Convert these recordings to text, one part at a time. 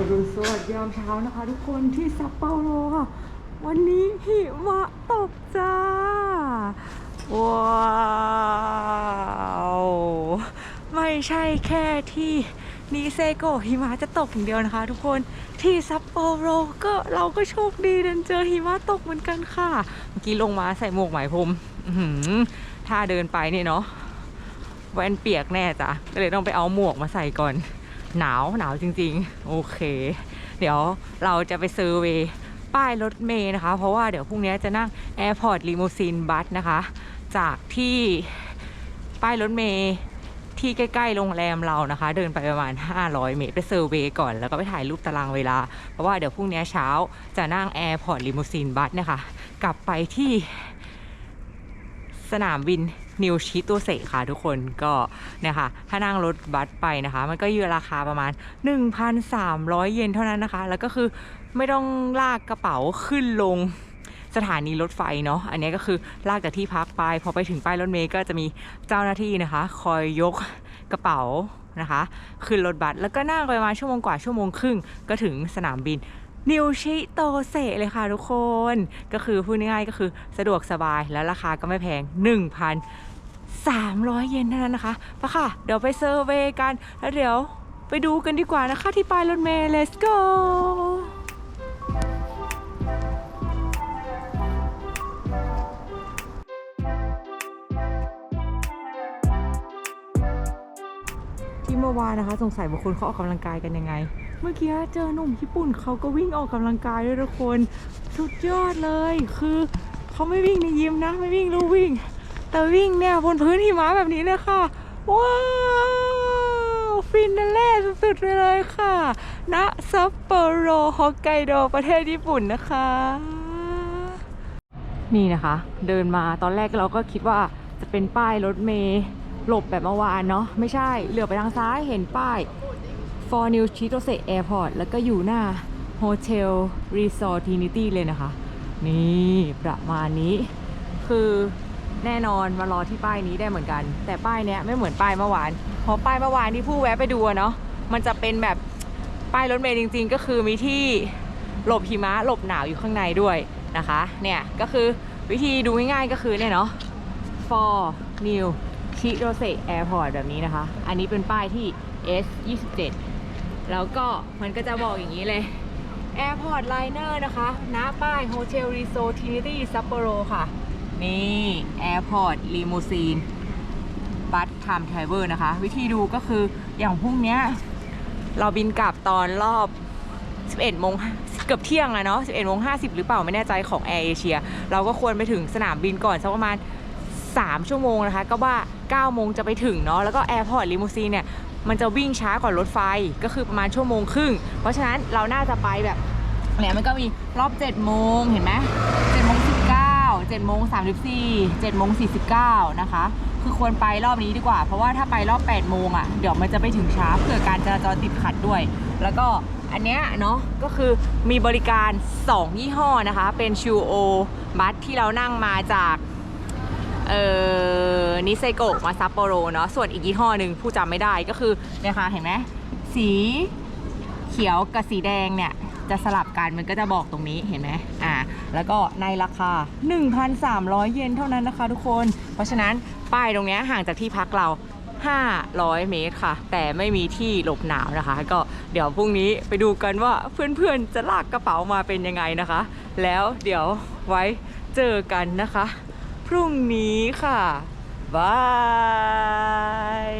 อรุณสวัสดิ์ยามเช้านะคะ ทุกคนที่ซัปเปาโรค่ะ วันนี้หิมะตกจ้า ว้าว ไม่ใช่แค่ที่นิเซโกหิมะจะตกอย่างเดียวนะคะ ทุกคนที่ซัปโปโรก็เราก็โชคดีดันเจอหิมะตกเหมือนกันค่ะ เมื่อกี้ลงมาใส่หมวกไหมพรมถ้าเดินไปเนี่ยเนาะแว่นเปียกแน่จ้ะก็เลยต้องไปเอาหมวกมาใส่ก่อน หนาวหนาวจริงๆ โอเค เดี๋ยวเราจะไปเซอร์เวย์ป้ายรถเมย์นะคะ เพราะว่าเดี๋ยวพรุ่งนี้จะนั่ง Airport Limousine Bus นะคะ จากที่ป้ายรถเมย์ที่ใกล้ ๆ โรงแรมเรานะคะ เดินไปประมาณ 500 เมตร ไปเซอร์เวย์ก่อน แล้วก็ไปถ่ายรูปตารางเวลา เพราะว่าเดี๋ยวพรุ่งนี้เช้าจะนั่ง Airport Limousine Bus นะคะ กลับไปที่สนามบิน นิวชิโตเซค่ะทุกคนก็เนี่ยค่ะถ้านั่งรถบัสไปนะคะ มันก็อยู่ราคาประมาณ 1,300 เยนเท่านั้นนะคะ แล้วก็คือไม่ต้องลากกระเป๋าขึ้นลงสถานีรถไฟเนาะอันนี้ก็คือลากจากที่พักไป พอไปถึงป้ายรถเมล์ก็จะมีเจ้าหน้าที่นะคะ คอยยกกระเป๋านะคะขึ้นรถบัสแล้วก็นั่งไปประมาณชั่วโมงกว่าชั่วโมงครึ่งก็ถึงสนามบินนิวชิโตเซเลยค่ะทุกคน ก็คือพูดง่ายๆก็คือสะดวกสบายแล้วราคาก็ไม่แพง 300 เยนเท่านั้นนะคะไปค่ะ เดี๋ยวไปเซอร์เวย์กัน แล้วเดี๋ยวไปดูกันดีกว่านะคะที่ปลายรถเมล์ let's go ที่เมื่อวานนะคะ สงสัยบาคนเขาออกกำลังกายกันยังไง เมื่อกี้เจอหนุ่มญี่ปุ่นเขาก็วิ่งออกกำลังกายด้วยทุกคน สุดยอดเลย คือเขาไม่วิ่งในยิมนะ ไม่วิ่งลู่วิ่ง แต่วิ่งเนี่ยบนพื้นหิมะแบบนี้เลยค่ะ ว้าวฟินแล่สุดๆเลยค่ะณซัปโปโรฮอกไกโดประเทศญี่ปุ่นนะคะ นี่นะคะ เดินมาตอนแรกเราก็คิดว่าจะเป็นป้ายรถเมล์หลบแบบเมื่อวานเนาะไม่ใช่เหลือไปทางซ้ายเห็นป้าย For New Chitose Airport แล้วก็อยู่หน้า Hotel Resort Trinity เลยนะคะ นี่ประมาณนี้คือ แน่นอนมารอที่ป้ายนี้ได้เหมือนกัน แต่ป้ายเนี้ยไม่เหมือนป้ายเมื่อวานเพราะป้ายเมื่อวานที่ผู้แวะไปดูเนาะมันจะเป็นแบบป้ายรถเมล์จริง ๆ ก็คือมีที่หลบหิมะหลบหนาวอยู่ข้างในด้วยนะคะเนี่ยก็คือวิธีดูง่ายๆก็คือเนี่ยเนาะ for new Chitose Airport แบบนี้นะคะ อันนี้เป็นป้ายที่ S 27แล้วก็มันก็จะบอกอย่างนี้เลย Airport Liner นะคะ ณ ป้าย Hotel Resort Trinity Sapporo ค่ะ นี่ Airport Limousine Bus Time Travel นะคะ วิธีดูก็คืออย่างพรุ่งนี้เราบินกลับตอนรอบ 11โมงเกือบเที่ยงอะเนาะ11โมง50 หรือเปล่าไม่แน่ใจของ Air Asia เราก็ควรไปถึงสนามบินก่อนสักประมาณ 3 ชั่วโมงนะคะ ก็ว่า9โมงจะไปถึงเนาะแล้วก็ Airport Limousine เนี่ย มันจะวิ่งช้ากว่ารถไฟก็คือประมาณชั่วโมงครึ่ง เพราะฉะนั้นเราน่าจะไปแบบเนี่ยมันก็มีรอบ7โมงเห็นไหม7โมง19 7โมง34 7โมง49นะคะ คือควรไปรอบนี้ดีกว่า เพราะว่าถ้าไปรอบ8โมงอะ เดี๋ยวมันจะไปถึงช้าเผื่อการจราจรติดขัดด้วย แล้วก็อันเนี้ยเนาะก็คือมีบริการ 2 ยี่ห้อนะคะ เป็นชูโอบัสที่เรานั่งมาจากเอ่อนิเซโกะมาซัปโปโรเนาะส่วนอีกยี่ห้อหนึ่งผู้จำไม่ได้ก็คือเนี่ยค่ะเห็นไหมสีเขียวกับสีแดงเนี่ย จะสลับกันมันก็จะบอกตรงนี้เห็นไหมอ่าแล้วก็ในราคา 1,300 เยนเท่านั้นนะคะทุกคน เพราะฉะนั้นป้ายตรงนี้ห่างจากที่พักเรา 500 เมตรค่ะ แต่ไม่มีที่หลบหนาวนะคะ ก็เดี๋ยวพรุ่งนี้ไปดูกันว่าเพื่อนๆจะลากกระเป๋ามาเป็นยังไงนะคะ แล้วเดี๋ยวไว้เจอกันนะคะ พรุ่งนี้ค่ะบาย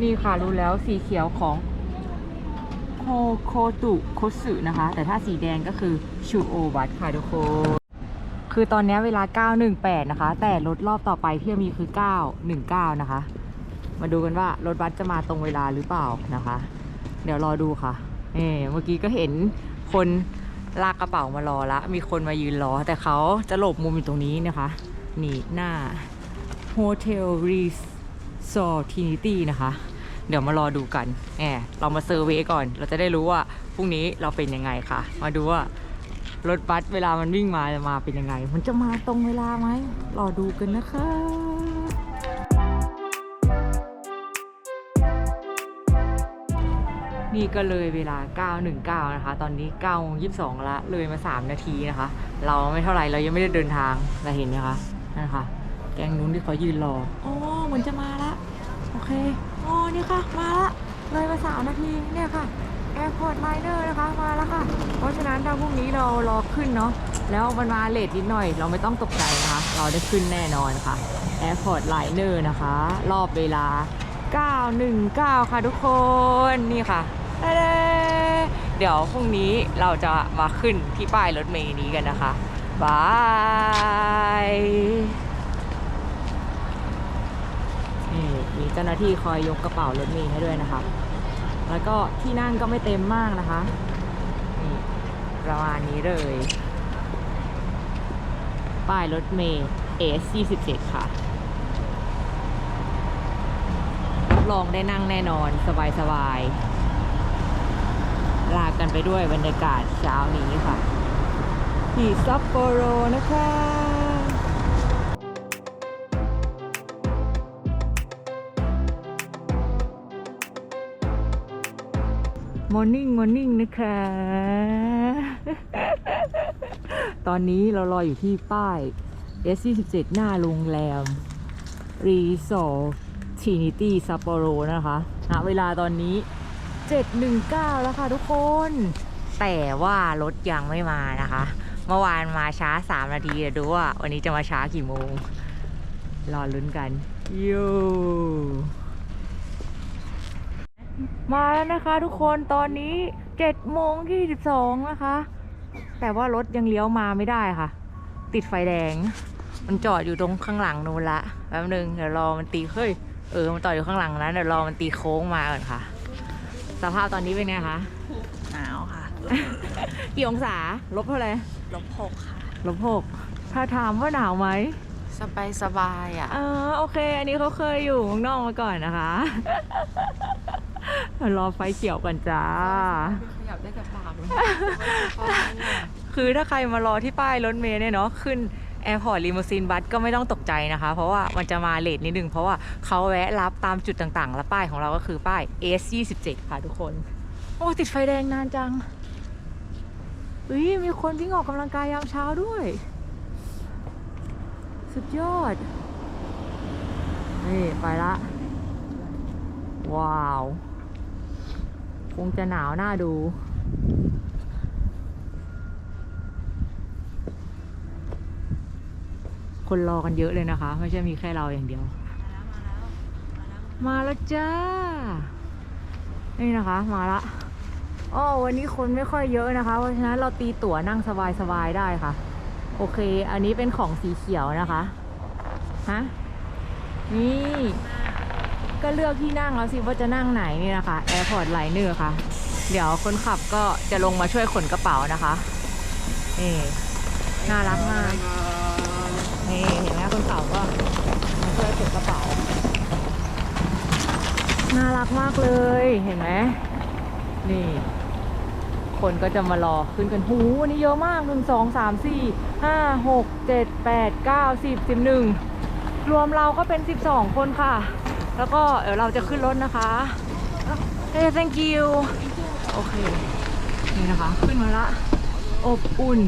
นี่ค่ะรู้แล้วสีเขียวของ โฮโคตุโคสึนะคะ แต่ถ้าสีแดงก็คือชูโอวัตค่ะทุกคนคือตอนนี้เวลา 918 นะคะ แต่รถรอบต่อไปที่จะมีคือ 919 นะคะ มาดูกันว่ารถบัสจะมาตรงเวลาหรือเปล่านะคะ เดี๋ยวรอดูค่ะนี่เมื่อกี้ก็เห็นคนลากกระเป๋ามารอละ มีคนมายืนรอ แต่เขาจะหลบมุมอยู่ตรงนี้นะคะ นี่หน้า Hotel Resort Trinity นะคะ เดี๋ยวมารอดูกันแหมเรามาเซอร์เวยก่อน เราจะได้รู้ว่าพรุ่งนี้เราเป็นยังไงค่ะ มาดูว่ารถบัสเวลามันวิ่งมาจะมาเป็นยังไง มันจะมาตรงเวลาไหมรอดูกันนะคะนี่ก็เลยเวลา 9.19 นะคะ ตอนนี้9 22ละ เลยมา 3 นาทีนะคะ เราไม่เท่าไหร่ เรายังไม่ได้เดินทาง เราเห็นไหมคะ นั่นค่ะ แกงนู้นที่เขายืนรอ อ๋อมือนจะมาละ เคอ๋อนี่ค่ะ มาละเลยมา3นาทีเนี่ยค่ะ Airport Liner นะคะ มาแล้วค่ะ เพราะฉะนั้นถ้าพรุ่งนี้เรารอขึ้นเนาะแล้วมันมาเลทนิดหน่อย เราไม่ต้องตกใจนะคะ เราได้ขึ้นแน่นอนค่ะ Airport Liner นอร์นะคะ รอบเวลา 919 ค่ะทุกคนนี่ค่ะเด้เดี๋ยวพรุ่งนี้เราจะมาขึ้นที่ป้ายรถเมล์นี้กันนะคะบายนี่มี เจ้าหน้าที่คอยยกกระเป๋ารถเมล์ให้ด้วยนะคะ แล้วก็ที่นั่งก็ไม่เต็มมากนะคะนี่ประมาณนี้เลย ป้ายรถเมล์ S27 ค่ะรับรองได้นั่งแน่นอนสบายๆ ลากันไปด้วยบรรยากาศเช้านี้ค่ะ ที่ซัปโปโรนะคะ มอร์นิ่งมอร์นิ่งนะคะ ตอนนี้เรารออยู่ที่ป้าย S47 หน้าโรงแรม รีสอร์ท r นิตี้ซัปโปโรนะคะณเวลาตอนนี้ 719 แล้วค่ะทุกคน แต่ว่ารถยังไม่มานะคะ เมื่อวานมาช้า 3 นาทีเดี๋ยวดูว่าวันนี้จะมาช้ากี่โมง รอลุ้นกันยู มาแล้วนะคะทุกคนตอนนี้7โมง22นะคะ แต่ว่ารถยังเลี้ยวมาไม่ได้ค่ะ ติดไฟแดง มันจอดอยู่ตรงข้างหลังนู้นละแป๊บนึงเดี๋ยวรอมันตีเฮ้ยเออมันจอดอยู่ข้างหลังนะเดี๋ยวรอมันตีโค้งมาก่อนค่ะ สภาพตอนนี้เป็นไงคะหนาวค่ะกี่องศาลบเท่าไหร่ลบหกค่ะลบหกถ้าถามว่าหนาวไหมสบายสบายอะอ่าโอเค อันนี้เขาเคยอยู่เมืองนอกมาก่อนนะคะ รอไฟเขียวก่อนจ้า ขยับได้กับปากเลยคือถ้าใครมารอที่ป้ายรถเมล์เนี่ยเนาะขึ้นแอร์พอร์ตลิมูซีนบัสก็ไม่ต้องตกใจนะคะ เพราะว่ามันจะมาเลทนิดนึง เพราะว่าเขาแวะรับตามจุดต่างๆ และป้ายของเราก็คือป้าย S27 ค่ะทุกคน โอ้ ติดไฟแดงนานจังเฮ้ยมีคนวิ่งออกกำลังกายยามเช้าด้วย สุดยอด นี่ ไปละ ว้าวค งจะหนาวน่าดู คนรอกันเยอะเลยนะคะ ไม่ใช่มีแค่เราอย่างเดียว มาแล้วจ้า นี่นะคะ มาละอ๋อวันนี้คนไม่ค่อยเยอะนะคะ เพราะฉะนั้นเราตีตั๋วนั่งสบายๆได้ค่ะ โอเค อันนี้เป็นของสีเขียวนะคะ ฮะ นี่ ก็เลือกที่นั่งแล้วสิว่าจะนั่งไหนนี่นะคะ Airport Liner ค่ะ เดี๋ยวคนขับก็จะลงมาช่วยขนกระเป๋านะคะนี่น่ารักมากนี่เห็นไหมคนเก่าก็มาช่วยเก็บกระเป๋าน่ารักมากเลยเห็นไหมนี่ คนก็จะมารอขึ้นกันหูนนี้เยอะมากหนึ่งสองสามสี่ห้าหกเจ็ดแปดเก้าสิบสิบหนึ่งรวมเราก็เป็นสิบสองคนค่ะ แล้วก็เดี๋ยวเราจะขึ้นรถนะคะเฮ้ thank you โอเค นี่นะคะ ขึ้นมาละ อบอุ่น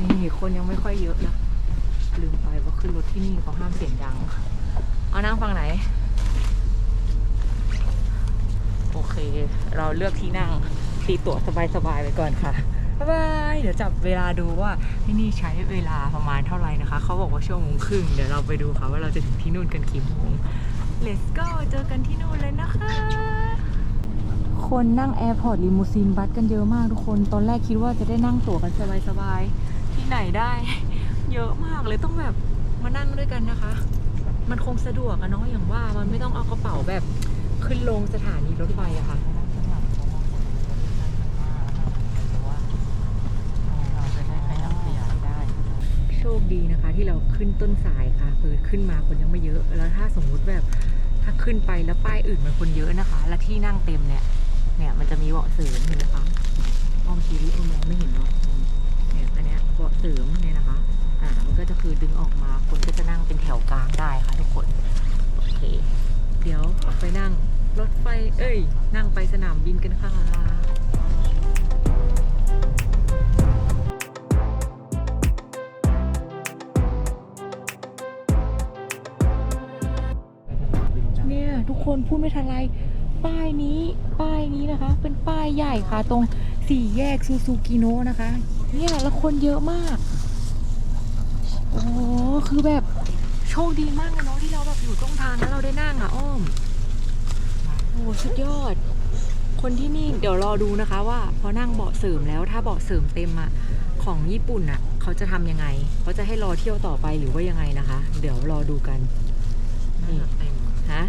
นี่คนยังไม่ค่อยเยอะนะ ลืมไปว่าขึ้นรถที่นี่เขาห้ามเสียงดัง เอานั่งฝั่งไหน โอเค เราเลือกที่นั่งตีตั๋วสบายๆไปก่อนค่ะบ๊ายบายเดี๋ยวจับเวลาดูว่าที่นี่ใช้เวลาประมาณเท่าไหร่นะคะ เขาบอกว่าชั่วโมงครึ่ง เดี๋ยวเราไปดูค่ะว่าเราจะถึงที่นู่นกันกี่โมง Let's go เจอกันที่นู่นเลยนะคะ คนนั่งแอร์พอร์ตลิมูซีนบัสกันเยอะมากทุกคน ตอนแรกคิดว่าจะได้นั่งตั๋วกันสบายๆ ที่ไหนได้ เยอะมากเลยต้องแบบมานั่งด้วยกันนะคะ มันคงสะดวกอะเนาะอย่างว่ามันไม่ต้องเอากระเป๋าแบบขึ้นลงสถานีรถไฟอะค่ะโช คดีนะคะ ที่เราขึ้นต้นสายค่ะคือขึ้นมาคนยังไม่เยอะแล้วถ้าสมมุติแบบถ้าขึ้นไปแล้วป้ายอื่นมันคนเยอะนะคะ แล้วที่นั่งเต็มเนี่ยเนี่ยมันจะมีเบาะเสริมเห็นไหมคะอ้อมชีวิตมองไม่เห็นเนาะเนี่ยอันเนี้ยเบาะเสริมเนี่ยนะคะอ่ามันก็จะคือดึงออกมาคนก็จะนั่งเป็นแถวกลางได้ค่ะทุกคนโอเค เดี๋ยวไปนั่งรถไฟเอ้ย นั่งไปสนามบินกันค่ะ พูดไม่ทันไร ป้ายนี้ป้ายนี้นะคะ เป็นป้ายใหญ่ค่ะ ตรงสี่แยกซูซูกิโนะนะคะเนี่ยแล้วคนเยอะมาก โอ้คือแบบโชคดีมากเลยเนาะที่เราแบบอยู่ตรงทางแล้วเราได้นั่งอะอ้อมโอ้สุดยอด คนที่นี่เดี๋ยวรอดูนะคะว่าพอนั่งเบาะเสริมแล้วถ้าเบาะเสริมเต็มอะของญี่ปุ่นอะเขาจะทำยังไงเขาจะให้รอเที่ยวต่อไปหรือว่ายังไงนะคะ เดี๋ยวรอดูกันนี่ฮะ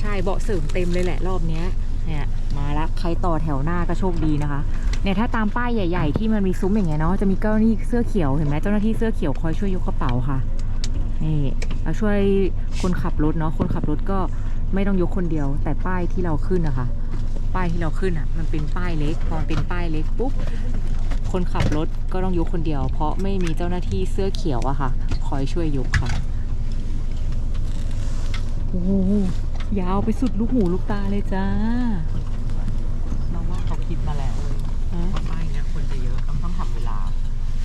ใช่เบาะเสริมเต็มเลยแหละรอบเนี้ยเนี่ยมาละใครต่อแถวหน้าก็โชคดีนะคะ เนี่ยถ้าตามป้ายใหญ่ ๆ ที่มันมีซุ้มอย่างเงี้ยเนาะจะมีเจ้าหน้าที่เสื้อเขียวเห็นไหมเจ้าหน้าที่เสื้อเขียวคอยช่วยยกกระเป๋าค่ะนี่แล้วช่วยคนขับรถเนาะคนขับรถก็ไม่ต้องยกคนเดียว แต่ป้ายที่เราขึ้นนะคะ ป้ายที่เราขึ้นอะ มันเป็นป้ายเล็กพอเป็นป้ายเล็กปุ๊บคนขับรถก็ต้องยกคนเดียว เพราะไม่มีเจ้าหน้าที่เสื้อเขียวอะค่ะ คอยช่วยยกค่ะโอ้ ยาวไปสุดลูกหูลูกตาเลยจ้า เราว่าเขาคิดมาแล้วเลยฮะว่าป้ายเนี้ยคนจะเยอะต้องต้องทำเวลา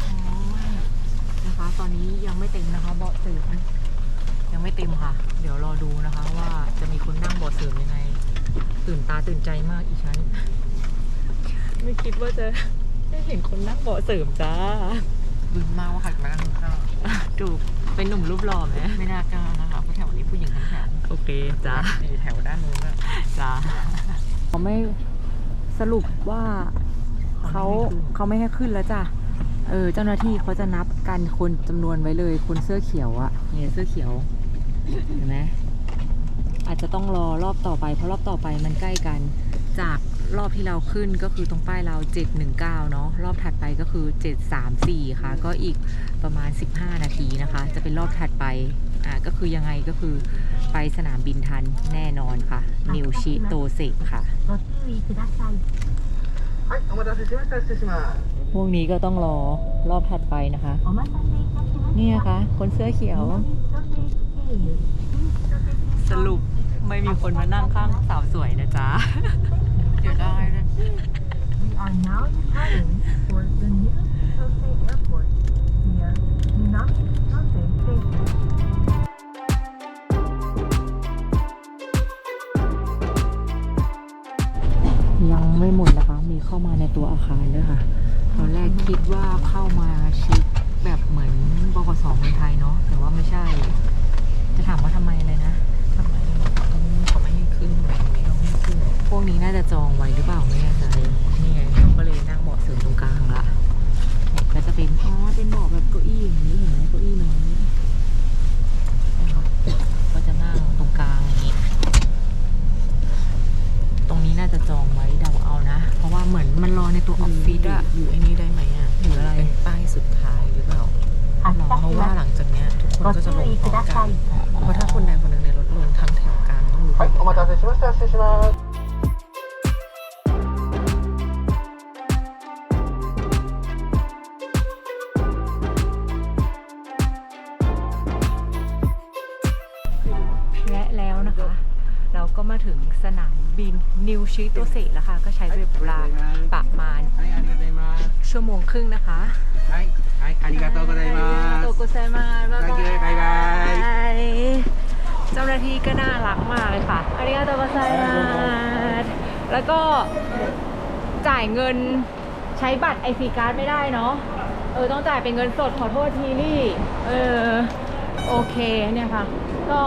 อ๋อนะคะ ตอนนี้ยังไม่เต็มนะคะเบาะเสริมยังไม่เต็มค่ะ เดี๋ยวรอดูนะคะ ว่าจะมีคนนั่งเบาะเสริมยังไง ตื่นตาตื่นใจมากอีฉันไม่คิดว่าจะได้เห็นคนนั่งเบาะเสริมจ้าบึนมากว่าใครจะมานั่งข้างดูเป็นหนุ่มรูปหล่อไหมไม่น่ากล้านะคะเพราะแถวนี้ผู้หญิงทั้งแถ วโอเคจ้ามีแถวด้านนู้นอะจ้าเขาไม่สรุปว่าเขาเขาไม่ให้ขึ้นแล้วจ้ะ เออเจ้าหน้าที่เขาจะนับกันคนจำนวนไว้เลย คนเสื้อเขียวอะเนี่ยเสื้อเขียวเห็นไหมอาจจะต้องรอรอบต่อไปเพราะรอบต่อไปมันใกล้กัน จากรอบที่เราขึ้นก็คือตรงป้ายเรา 719 เนาะรอบถัดไปก็คือ 734 ค่ะ ก็อีกประมาณ 15 นาทีนะคะ จะเป็นรอบถัดไป อ่า ก็คือยังไงก็คือไปสนามบินทันแน่นอนค่ะ นิวชิโตเซค่ะ ご注意ください。はい、お待たせしました。失礼します。 พวกนี้ก็ต้องรอรอบถัดไปนะคะ お待たせいたしました。 นี่นะคะ คนเสื้อเขียว 南千歳駅経由新千歳 สรุปไม่มีคนมานั่งข้างสาวสวยนะจ๊ะ เดี๋ยวได้เลย We are now departing อี้อย่างนี้เห็นไหมเก้าอี้น้อยนะคะก็จะนั่งตรงกลางอย่างนี้ ตรงนี้น่าจะจองไว้เดาเอานะ เพราะว่าเหมือนมันรอในตัวออฟฟิศอะ อยู่ไอ้นี่ได้ไหมอ่ะ หรืออะไร เป็นป้ายสุดท้ายหรือเปล่า 発車 เพราะ し ว่า ま หลังจากเนี้ยทุกคน す。ご ก็จะล 注 ง 意 พ く ร้อม だ กั さ น い。 เพราะถ้าคนใดคนหนึ่งในรถลงทั้งแถวกลางต้องรู้ はい、お待たせしました。失礼します。 นะคะ เราก็มาถึงสนามบินนิวชิโตเซ่แล้วค่ะ ก็ใช้เวลาประมาณชั่วโมงครึ่งนะคะไอาริกาโตก็ได้มาโตโกไซมาสบ๊ายบายเจ้าหน้าที่ก็น่ารักมากเลยค่ะอาริกาโตโกไซมาแล้วก็จ่ายเงินใช้บัตรไอซีการ์ดไม่ได้เนาะ เออ ต้องจ่ายเป็นเงินสดขอโทษทีนี่ เออ โอเคเนี่ยค่ะ ก็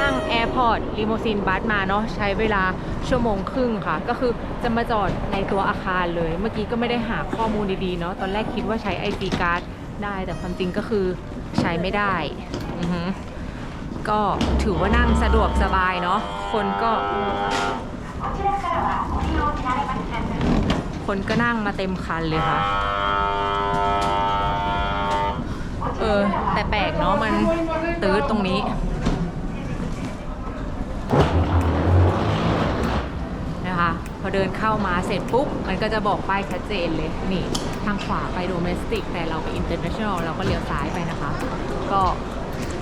นั่งแอ อร์ตลิโมซีนบัสมาเนาะใช้เวลาชั่วโมงครึ่งค่ะ ก็คือจะมาจอดในตัวอาคารเลย เมื่อกี้ก็ไม่ได้หาข้อมูลดีๆเนาะตอนแรกคิดว่าใช้ ID การ์ดได้แต่ความจริงก็คือใช้ไม่ได้อือฮึก็ถือว่านั่งสะดวกสบายเนาะคนก็คนก็นั่งมาเต็มคันเลยค่ะ เออ แต่แปลกเนาะมันตื้ดตรงนี้ พอเดินเข้ามาเสร็จปุ๊บ มันก็จะบอกป้ายชัดเจนเลย นี่ ทางขวาไปโดเมสติก แต่เราไปอินเตอร์เนชั่นแนลเราก็เลี้ยวซ้ายไปนะคะ ก็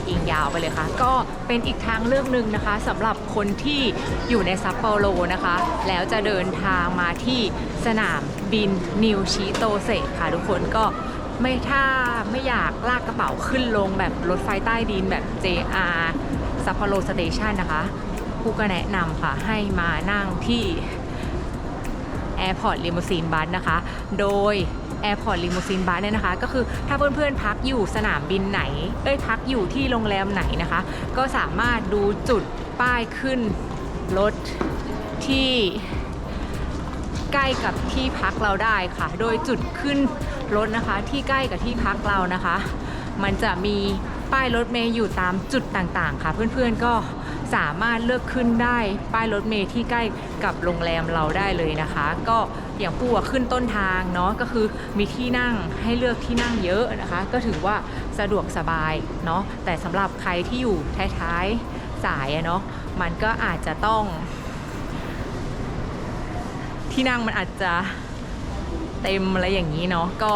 อิงยาวไปเลยค่ะ ก็เป็นอีกทางเลือกหนึ่งนะคะสำหรับคนที่อยู่ในซัปโปโรนะคะ แล้วจะเดินทางมาที่สนามบินนิวชิโตเซค่ะทุกคนก็ไม่ถ้าไม่อยากลากกระเป๋าขึ้นลงแบบรถไฟใต้ดินแบบ JR ซัปโปโรสเตชันนะคะ ผู้ก็แนะนำค่ะให้มานั่งที่ Airport Limousine Bus นะคะ โดย Airport Limousine Bus เนี่ยนะคะ ก็คือถ้าเพื่อนๆพักอยู่สนามบินไหน เอ้ยพักอยู่ที่โรงแรมไหนนะคะ ก็สามารถดูจุดป้ายขึ้นรถที่ใกล้กับที่พักเราได้ค่ะ โดยจุดขึ้นรถนะคะที่ใกล้กับที่พักเรานะคะ มันจะมีป้ายรถเมย์อยู่ตามจุดต่างๆ ค่ะ เพื่อนๆก็ สามารถเลือกขึ้นได้ป้ายรถเมย์ที่ใกล้กับโรงแรมเราได้เลยนะคะ ก็อย่างปูอะขึ้นต้นทางเนาะก็คือมีที่นั่งให้เลือกที่นั่งเยอะนะคะ ก็ถือว่าสะดวกสบายเนาะแต่สำหรับใครที่อยู่ท้ายๆสายเนาะมันก็อาจจะต้อง ที่นั่งมันอาจจะเต็มอะไรอย่างนี้เนาะก็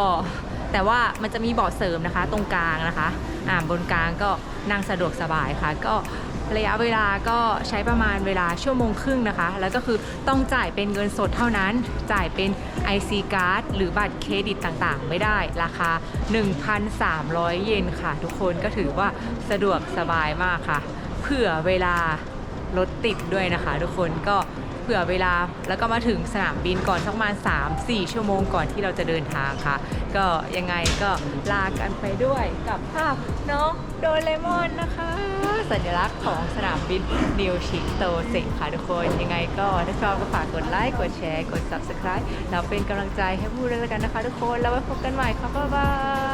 แต่ว่ามันจะมีเบาะเสริมนะคะตรงกลางนะคะอ่าบนกลางก็นั่งสะดวกสบายค่ะ ก็ ระยะเวลาก็ใช้ประมาณเวลาชั่วโมงครึ่งนะคะ แล้วก็คือต้องจ่ายเป็นเงินสดเท่านั้น จ่ายเป็น IC card หรือบัตรเครดิตต่างๆ ไม่ได้ ราคา 1,300 เยนค่ะ ทุกคนก็ถือว่าสะดวกสบายมากค่ะ เผื่อเวลารถติดด้วยนะคะ ทุกคนก็เผื่อเวลาแล้วก็มาถึงสนามบินก่อนสักประมาณ 3-4 ชั่วโมงก่อนที่เราจะเดินทางค่ะ ก็ยังไงก็ลากันไปด้วยกับภาพน้องโดเรมอนนะคะ สัญลักษณ์ของสนามบินนิวชิโตเซค่ะทุกคน ยังไงก็ถ้าชอบก็ฝากกดไลค์ กดแชร์ กด subscribe แล้วเป็นกำลังใจให้พูดด้วยแล้วกันนะคะทุกคน แล้วไว้พบกันใหม่ค่ะบ๊ายบาย